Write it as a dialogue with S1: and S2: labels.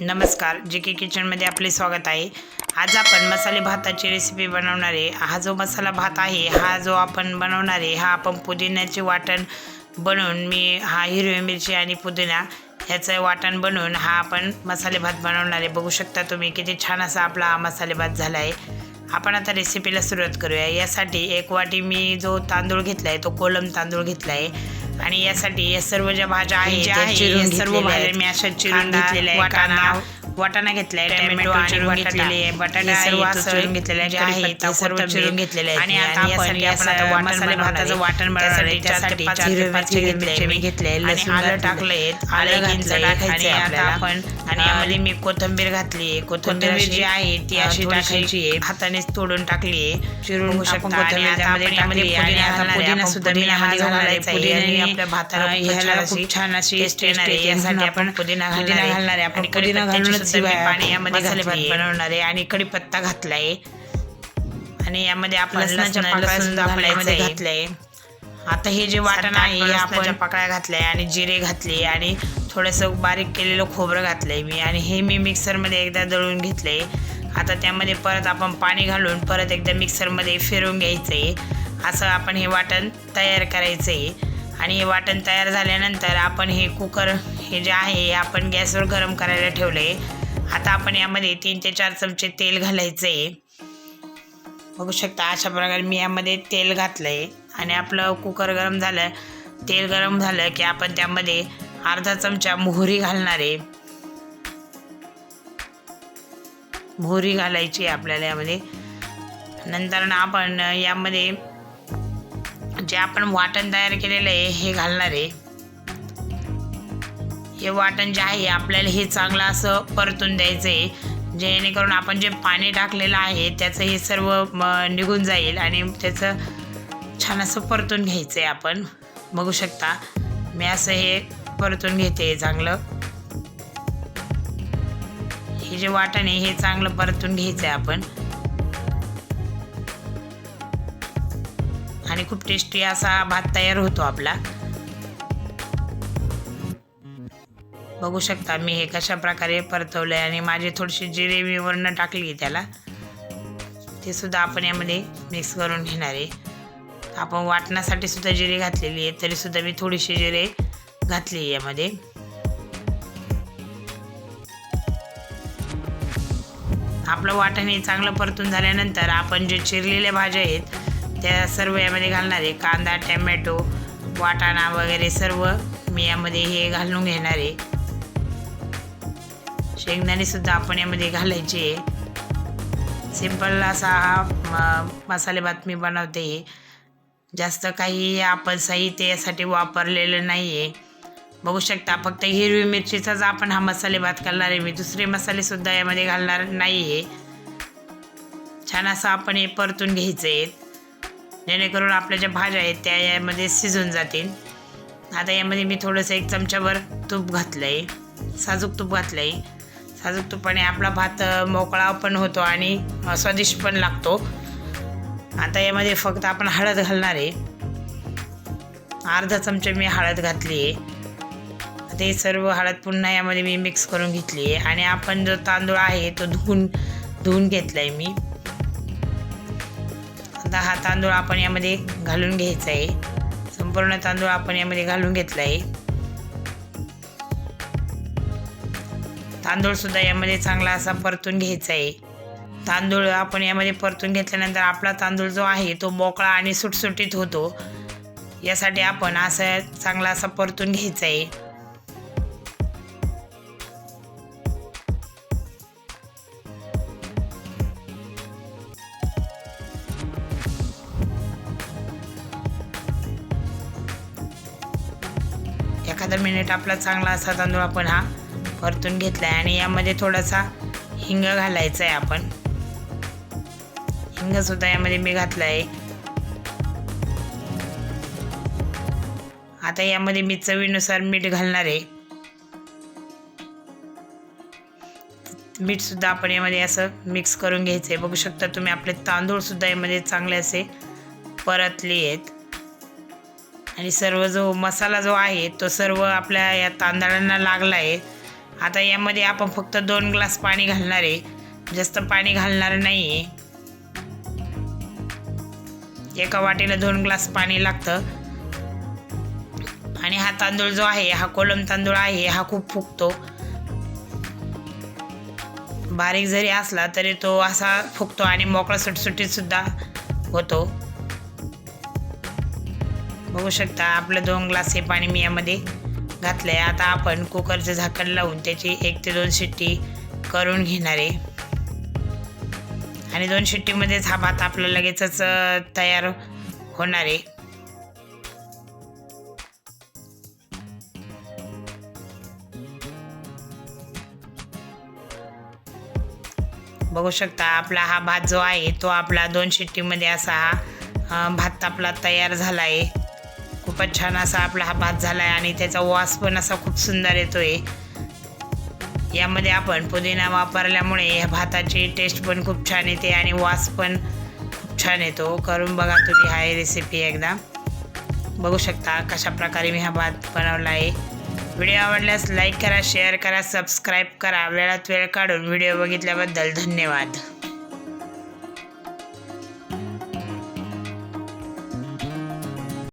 S1: नमस्कार जे के किचनमध्ये आपले स्वागत आहे. आज आपण मसाले भाताची रेसिपी बनवणार आहे. हा जो मसाला भात आहे हा जो आपण बनवणार आहे हा आपण पुदिन्याचे वाटण बनवून मी हा हिरवी मिरची आणि पुदिना ह्याचं वाटण बनवून हा आपण मसाले भात बनवणार आहे. बघू शकता तुम्ही किती छान असा आपला हा मसाले भात झाला आहे आपण आता रेसिपीला सुरुवात करूया. यासाठी एक वाटी मी जो तांदूळ घेतला आहे तो कोलम तांदूळ घेतला आहे आणि यासाठी या सर्व ज्या भाज्या आहेत सर्व भाज्या. मी अशा चिरून घेतलेल्या आहे कांदा वाटाणा घेतलाय
S2: टोमॅटो आणि
S1: घेतलेले आहे बटाटा
S2: सर्व
S1: चिरून घेतलेले
S2: जे
S1: आहे
S2: आहे ते सर्व चिरून घेतलेले आहेत
S1: आणि. आता आपण
S2: आता वाटण
S1: मसाले भाताचं
S2: आहे.
S1: वाटण बनवणार आहे
S2: त्यासाठी चार हिरव्या
S1: मिरची घेतले मी
S2: घेतलंय,
S1: आणि
S2: लसूण
S1: आलं. टाकलंय
S2: आलं घातलंय आणि आता आपण,
S1: आणि यामध्ये मी कोथिंबीर घातली आहे कोथिंबीर जी आहे ती अशी टाकायची आहे हातानेच तोडून टाकली आहे
S2: चिरून आपण
S1: शकता आणि आता यामध्ये
S2: आता
S1: आहे.
S2: पुदिना सुद्धा मी
S1: घालणार
S2: घालणार
S1: आहे.
S2: आहे.
S1: आपल्या भाताला
S2: ह्याला
S1: छान
S2: खूप
S1: अशी
S2: छान अशी
S1: टेस्ट येणार आहे. यासाठी आपण पुदिना घालणार आहे
S2: आहे. आपण पुदिना घालूनच
S1: सुद्धा मी पाणी यामध्ये
S2: भात. बनवणार
S1: आहे. आणि कढीपत्ता घातलाय. आणि यामध्ये आपण आपल्या. घातलंय. आता हे जे वाटण आहे हे आपण पाकळ्या घातल्या. आणि जिरे घातले. आणि थोडंसं बारीक केलेलं खोबरं घातलंय मी. आणि हे मी मिक्सरमध्ये एकदा दळून घेतलंय. आता त्यामध्ये परत आपण पाणी घालून परत एकदा मिक्सरमध्ये फिरवून घ्यायचं आहे असं आपण हे वाटण तयार करायचं आहे आणि हे वाटण तयार झाल्यानंतर आपण हे कुकर हे जे आहे हे आपण गॅसवर गरम करायला ठेवलं आहे आता आपण यामध्ये तीन ते चार चमचे तेल घालायचं. आहे बघू शकता अशा प्रकारे मी यामध्ये तेल घातलं आहे आणि आपलं कुकर गरम झालं तेल गरम झालं की आपण त्यामध्ये अर्धा चमचा मोहरी घालणार आहे. मोहरी घालायची आहे आपल्याला यामध्ये. नंतर ना आपण यामध्ये जे आपण वाटण तयार केलेलं आहे हे घालणार आहे. हे वाटण जे आहे आपल्याला हे चांगलं असं परतून द्यायचं आहे जेणेकरून आपण जे पाणी टाकलेलं आहे त्याचं हे सर्व निघून जाईल आणि त्याचं छान असं परतून घ्यायचं आहे आपण. बघू शकता मी असं हे परतून घेते चांगलं. हे जे वाटण आहे हे चांगलं परतून घ्यायचं आहे आपण. आणि खूप टेस्टी असा भात तयार होतो आपला. बघू शकता मी हे कशा प्रकारे परतवलं आहे आणि माझी थोडीशी जिरे मी वरनं टाकली त्याला. ते सुद्धा आपण यामध्ये मिक्स करून घेणार आहे. आपण वाटण्यासाठी सुद्धा जिरे घातलेली आहे तरी सुद्धा मी थोडीशी जिरे घातली आहे यामध्ये. आपलं वाटण हे चांगलं परतून झाल्यानंतर आपण जे चिरलेल्या भाज्या आहेत त्या सर्व यामध्ये घालणार आहे. कांदा टॅमॅटो वाटाणा वगैरे सर्व मी यामध्ये हे घालून घेणार आहे. शेंगदाणे सुद्धा आपण यामध्ये घालायचे. सिंपल सिंपल असा हा मसाले भात मी बनवते. जास्त काही आपण साहित्य यासाठी वापरलेलं नाही आहे बघू शकता फक्त हिरवी मिरचीचाच आपण हा मसाले भात घालणार आहे. मी दुसरे मसालेसुद्धा यामध्ये घालणार नाही आहे छान असं आपण हे परतून घ्यायचं. आहे जेणेकरून आपल्या ज्या भाज्या आहेत त्या यामध्ये शिजून जातील. आता यामध्ये मी थोडंसं एक चमच्याभर तूप घातलं आहे साजूक तूप घातलं आहे साजूक आपला भात मोकळा पण होतो आणि स्वादिष्ट पण लागतो. आता यामध्ये फक्त आपण हळद घालणार आहे. अर्धा चमचा मी हळद घातली आहे. ते सर्व हळद पुन्हा यामध्ये मी मिक्स करून घेतली आहे. आणि आपण जो तांदूळ आहे तो धुवून धुवून घेतला आहे मी. आता हा तांदूळ आपण यामध्ये घालून घ्यायचा आहे. संपूर्ण तांदूळ आपण यामध्ये घालून घेतला आहे. तांदूळ सुद्धा यामध्ये चांगला असा परतून घ्यायचा आहे. तांदूळ आपण यामध्ये परतून घेतल्यानंतर आपला तांदूळ जो आहे तो मोकळा आणि सुटसुटीत होतो. यासाठी आपण असं चांगला असा परतून घ्यायचा आहे. एखादा मिनिट आपला चांगला असा तांदूळ आपण हा परतून घेतला आहे आणि यामध्ये थोडासा हिंग घालायचा आहे आपण हिंगसुद्धा यामध्ये मी घातला आहे आता यामध्ये मी चवीनुसार मीठ घालणार आहे. मीठसुद्धा आपण यामध्ये असं मिक्स करून घ्यायचं आहे बघू शकता तुम्ही आपले तांदूळसुद्धा यामध्ये चांगले असे परतले आहेत. आणि सर्व जो मसाला जो आहे तो सर्व आपल्या या तांदळांना लागला आहे आता यामध्ये आपण फक्त दोन ग्लास पाणी घालणार आहे. जास्त पाणी घालणार नाही आहे एका वाटीला दोन ग्लास पाणी लागतं. आणि हा तांदूळ जो आहे हा कोलम तांदूळ आहे हा खूप फुगतो. बारीक जरी असला तरी तो असा फुगतो आणि मोकळा सुटसुटीत सुद्धा होतो. बघू शकता आपलं दोन ग्लास हे पाणी मी यामध्ये घातलं आहे आता आपण कुकरचं झाकण लावून त्याची एक ते दोन शिट्टी करून घेणार आहे. आणि दोन शिट्टीमध्येच हा भात आपला लगेचच तयार होणार आहे. बघू शकता आपला हा भात जो आहे तो आपला दोन शिट्टीमध्ये असा हा भात आपला तयार झाला आहे. खूपच छान असा आपला हा भात झाला आहे आणि त्याचा वास पण असा खूप सुंदर येतो आहे यामध्ये आपण पुदिना वापरल्यामुळे या भाताची टेस्ट पण खूप छान येते आणि वास पण खूप छान येतो. करून बघा तुम्ही हा रेसिपी एकदा. बघू शकता कशा प्रकारे मी हा भात बनवला आहे व्हिडिओ आवडल्यास लाईक करा शेअर करा सबस्क्राईब करा. वेळात वेळ काढून व्हिडिओ बघितल्याबद्दल धन्यवाद.